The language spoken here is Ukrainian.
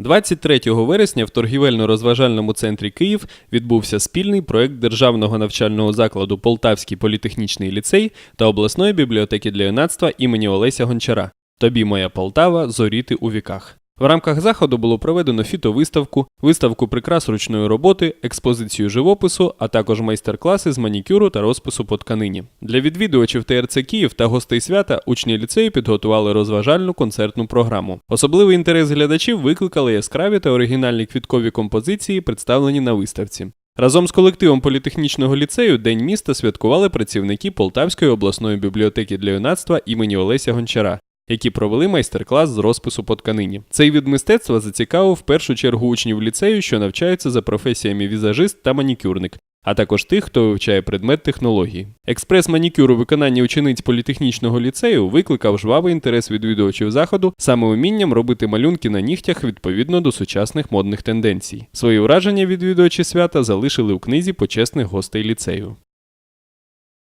23 вересня в торгівельно-розважальному центрі Київ відбувся спільний проект державного навчального закладу Полтавський політехнічний ліцей та обласної бібліотеки для юнацтва імені Олеся Гончара. Тобі моя Полтава зоріти у віках. В рамках заходу було проведено фітовиставку, виставку прикрас ручної роботи, експозицію живопису, а також майстер-класи з манікюру та розпису по тканині. Для відвідувачів ТРЦ Київ та гостей свята учні ліцею підготували розважальну концертну програму. Особливий інтерес глядачів викликали яскраві та оригінальні квіткові композиції, представлені на виставці. Разом з колективом політехнічного ліцею День міста святкували працівники Полтавської обласної бібліотеки для юнацтва імені Олеся Гончара які провели майстер-клас з розпису по тканині. Цей від мистецтва зацікавив в першу чергу учнів ліцею, що навчаються за професіями візажист та манікюрник. А також тих, хто вивчає предмет технології. Експрес-манікюр у виконанні учениць політехнічного ліцею викликав жвавий інтерес відвідувачів заходу саме умінням робити малюнки на нігтях відповідно до сучасних модних тенденцій. Свої враження відвідувачі свята залишили у книзі почесних гостей ліцею.